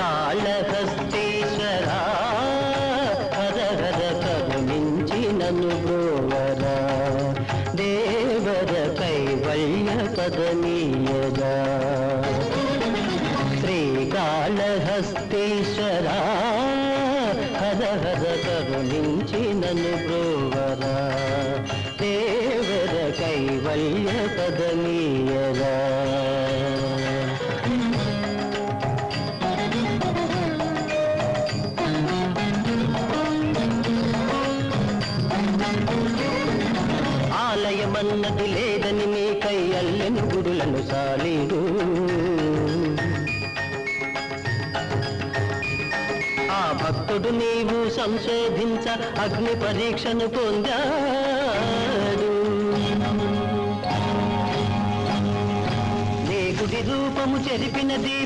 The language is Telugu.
శ్రీకాళహస్తీశ్వరా హర హర కరుణించి నన్ను బ్రోవరా దేవర కైవల్య పదనీయరా శ్రీకాళహస్తీశ్వరా హర హర కరుణించి నన్ను బ్రోవరా దేవర కైవల్య పదనీ ఆలయమన్నది లేదని నీకై అల్లెను గుడులను సాలీడు ఆ భక్తుడు నీవు సంశోధించ అగ్ని పరీక్షను పొందాడు. నీ గుడి రూపము చెరిపినది